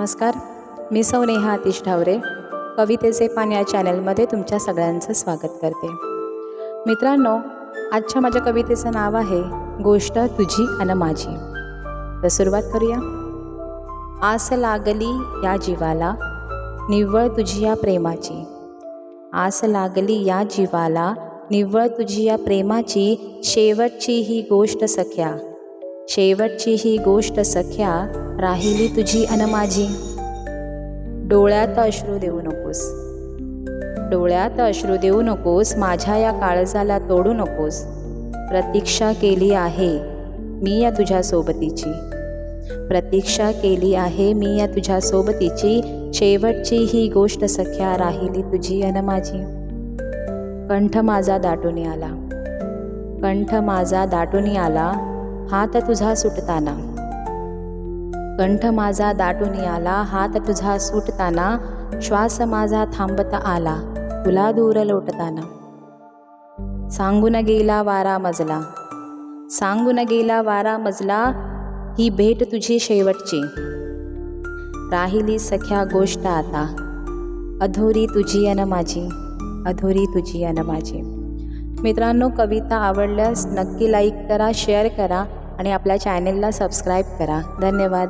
नमस्कार. मी सौ नेहा आतिश ढावरे. कवितेचे पान या चॅनलमध्ये तुमच्या सगळ्यांचं स्वागत करते. मित्रांनो आजच्या माझ्या कवितेचं नाव आहे गोष्ट तुझी आणि माझी. तर सुरुवात करूया. आस लागली या जीवाला निव्वळ तुझी या प्रेमाची. आस लागली या जीवाला निव्वळ तुझी या प्रेमाची. शेवटची ही गोष्ट सख्या. शेवटची ही गोष्ट सख्या राहिली तुझी अन माझी. डोळ्यात अश्रू देऊ नकोस. डोळ्यात अश्रू देऊ नकोस माझ्या या काळजाला तोडू नकोस. प्रतीक्षा केली आहे मी या तुझ्या सोबतीची. प्रतीक्षा केली आहे मी या तुझ्या सोबतीची. शेवटची ही गोष्ट सख्या राहिली तुझी अन माझी. कंठ माझा दाटून आला. कंठ माझा दाटून आला. हात तुझा सुटताना. कंठ माझा दाटून आला हात तुझा सुटताना श्वास माझा थांबता आला तुला दूर लोटताना. सांगून गेला वारा मजला. सांगून गेला वारा मजला ही भेट तुझी शेवटची. राहिली सख्या गोष्ट आता. अधुरी तुझी अन माझी अधुरी तुझी अन माझी. मित्रांनो कविता आवडल्यास नक्की लाईक करा शेअर करा आणि आपल्या चॅनेलला सबस्क्राईब करा. धन्यवाद.